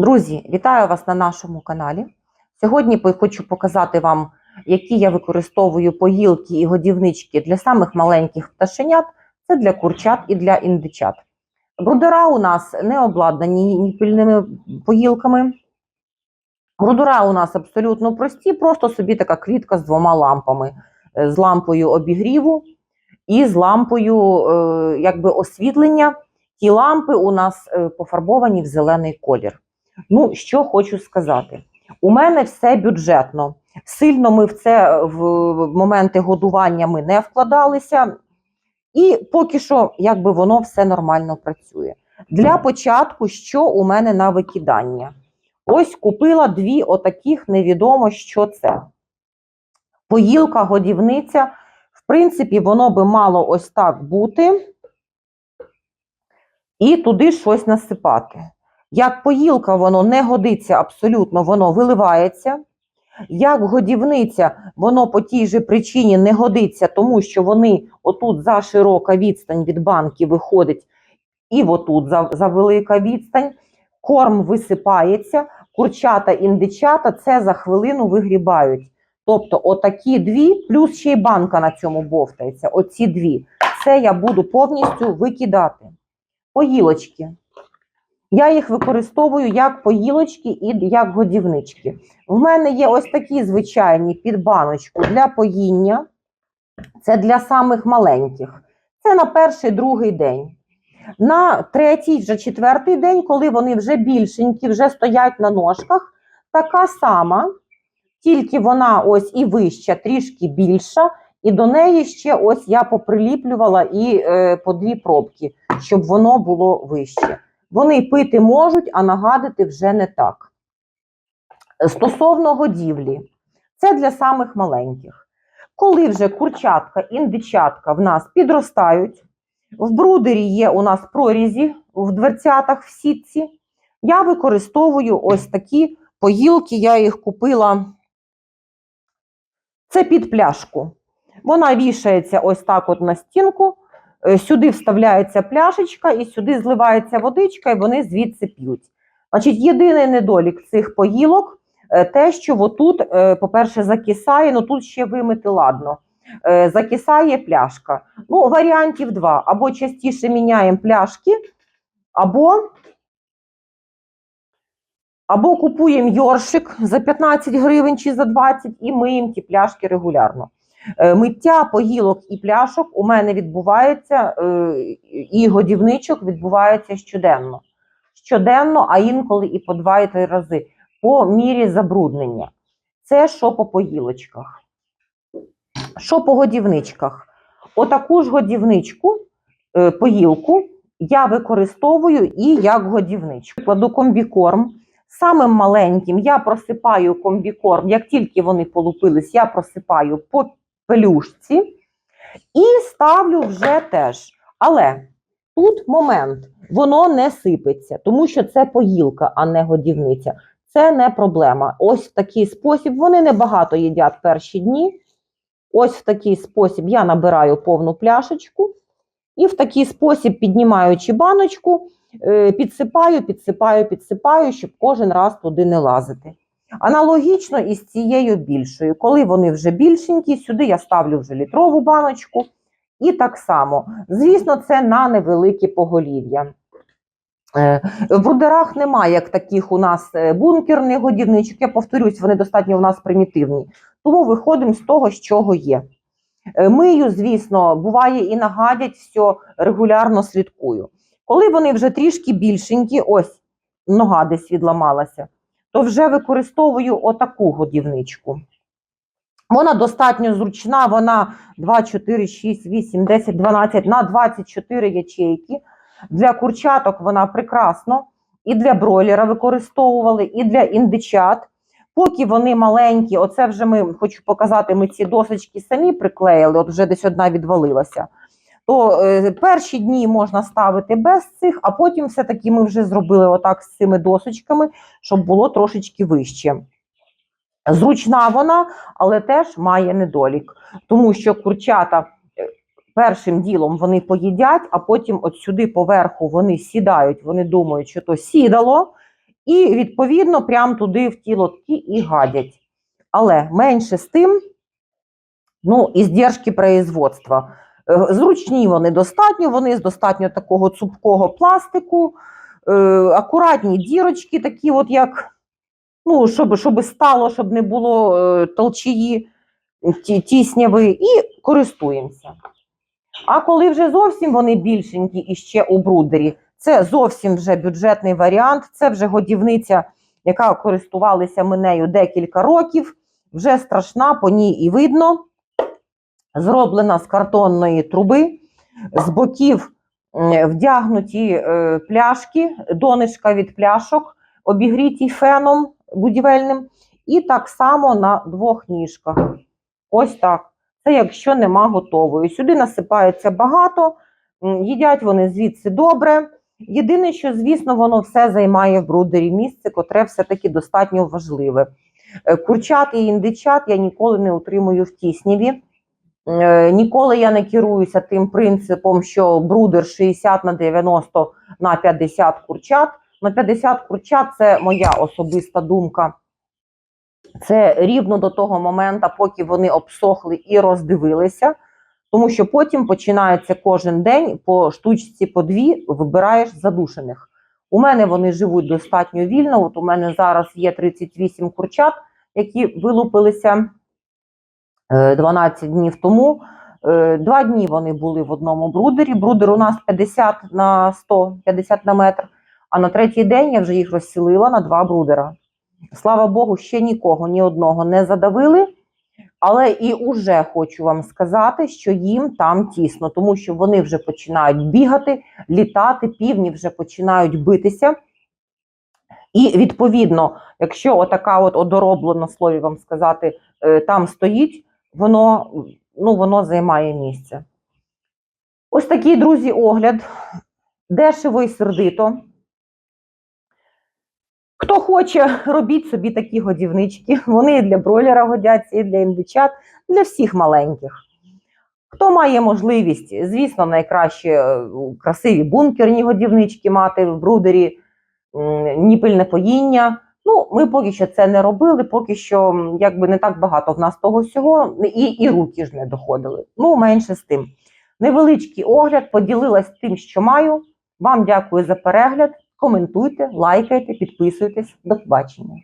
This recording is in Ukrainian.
Друзі, вітаю вас на нашому каналі. Сьогодні хочу показати вам, які я використовую поїлки і годівнички для самих маленьких пташенят. Це для курчат і для індичат. Брудера у нас не обладнані ні пильними поїлками. Брудера у нас абсолютно прості, просто собі така квітка з двома лампами, Е, з лампою обігріву і з лампою е, якби освітлення. Ті лампи у нас е, пофарбовані в зелений колір. Ну, що хочу сказати. У мене все бюджетно. Сильно ми в це в моменти годування ми не вкладалися, і поки що, якби воно все нормально працює. Для початку, що у мене на викидання? Ось купила дві отаких, невідомо, що це. Поїлка, годівниця. В принципі, воно би мало ось так бути. І туди щось насипати. Як поїлка, воно не годиться абсолютно, воно виливається. Як годівниця, воно по тій же причині не годиться, тому що вони отут за широка відстань від банки виходить, і отут за, за велика відстань. Корм висипається, курчата, індичата це за хвилину вигрібають. Тобто, отакі дві, плюс ще й банка на цьому бовтається. Оці дві. Це я буду повністю викидати. Поїлочки. Я їх використовую як поїлочки і як годівнички. В мене є ось такі звичайні під баночку для поїння. Це для самих маленьких. Це на перший другий день. На третій, вже четвертий день, коли вони вже більшенькі, вже стоять на ножках, така сама, тільки вона ось і вища, трішки більша, і до неї ще ось я поприліплювала і е, по дві пробки, щоб воно було вище. Вони пити можуть, а нагадити вже не так. Стосовно годівлі, це для самих маленьких. Коли вже курчатка, індичатка в нас підростають, в брудері є у нас прорізі в дверцятах в сітці, я використовую ось такі поїлки, я їх купила. Це під пляшку. Вона вішається ось так от на стінку. Е, Сюди вставляється пляшечка, і сюди зливається водичка, і вони звідси п'ють. Значить, єдиний недолік цих поїлок е, те, що отут, е, по-перше, закисає, ну тут ще вимити ладно. Закисає пляшка. Ну, варіантів два. Або частіше міняємо пляшки, або, або купуємо йоршик за 15 гривень чи за 20 і миємо ті пляшки регулярно. Е, Миття поїлок і пляшок у мене відбувається, е, і годівничок відбувається щоденно. Щоденно, а інколи і по два і три рази, по мірі забруднення. Це що по поїлочках. Що по годівничках? Отаку ж годівничку, е, поїлку, я використовую і як годівничку. Кладу комбікорм. Самим маленьким я просипаю комбікорм, як тільки вони полупились, я просипаю по пелюшці і ставлю вже теж. Але тут момент, воно не сипеться, тому що це поїлка, а не годівниця. Це не проблема. Ось в такий спосіб вони небагато їдять перші дні. Ось в такий спосіб я набираю повну пляшечку, і в такий спосіб, піднімаючи баночку, е, підсипаю, підсипаю, підсипаю, щоб кожен раз туди не лазити. Аналогічно із цією більшою. Коли вони вже більшенькі, сюди я ставлю вже літрову баночку. І так само, звісно, це на невеликі поголів'я. Е, В брудерах немає як таких у нас е, бункерних годівничок. Я повторюсь, вони достатньо у нас примітивні. Тому виходимо з того, з чого є. Е, Мию, звісно, буває і нагадять, все регулярно слідкую. Коли вони вже трішки більшенькі, ось нога десь відламалася, то вже використовую отаку годівничку. Вона достатньо зручна, вона 2, 4, 6, 8, 10, 12 на 24 ячейки. Для курчаток вона прекрасно. І для бройлера використовували, і для індичат. Поки вони маленькі, оце вже ми хочу показати, ми ці досочки самі приклеїли, от вже десь одна відвалилася. То е, перші дні можна ставити без цих, а потім все-таки ми вже зробили отак з цими досочками, щоб було трошечки вище. Зручна вона, але теж має недолік, тому що курчата е, першим ділом вони поїдять, а потім от сюди поверху вони сідають, вони думають, що то сідало, і відповідно прямо туди в ті лотки і гадять. Але менше з тим, ну, іздержки производства. Е, Зручні вони достатньо, вони з достатньо такого цупкого пластику, е, акуратні дірочки, такі, от як, ну, щоб, щоб стало, щоб не було е, толчії, тісняви, і користуємося. А коли вже зовсім вони більшенькі і ще у брудері, це зовсім вже бюджетний варіант, це вже годівниця, яка користувалися ми нею декілька років, вже страшна, по ній і видно. Зроблена з картонної труби, з боків вдягнуті е, пляшки, донечка від пляшок, обігріті феном будівельним, і так само на двох ніжках. Ось так. Це якщо нема готової. Сюди насипається багато, їдять вони звідси добре. Єдине, що, звісно, воно все займає в брудері місце, котре все-таки достатньо важливе. Е, Курчат і індичат я ніколи не утримую в тісніві. Е, Ніколи я не керуюся тим принципом, що брудер 60 на 90 на 50 курчат. На 50 курчат це моя особиста думка. Це рівно до того моменту, поки вони обсохли і роздивилися. Тому що потім починається кожен день по штучці по дві вибираєш задушених. У мене вони живуть достатньо вільно. От у мене зараз є 38 курчат, які вилупилися 12 днів тому. Е, Два дні вони були в одному брудері. Брудер у нас 50 на 100, 50 на метр. А на третій день я вже їх розсілила на два брудера. Слава Богу, ще нікого, ні одного не задавили. Але і уже хочу вам сказати, що їм там тісно, тому що вони вже починають бігати, літати, півні вже починають битися. І відповідно, якщо отака от одороблена слові вам сказати, е, там стоїть, воно, ну, воно займає місце. Ось такий, друзі, огляд. Дешево і сердито. Хто хоче, робіть собі такі годівнички. Вони і для бройлера годяться, і для індичат, для всіх маленьких. Хто має можливість, звісно, найкраще е, красиві бункерні годівнички мати в брудері, м, ніпельне поїння. Ну, ми поки що це не робили, поки що якби не так багато в нас того всього, і, і руки ж не доходили. Ну, менше з тим. Невеличкий огляд, поділилась тим, що маю. Вам дякую за перегляд. Коментуйте, лайкайте, підписуйтесь. До побачення.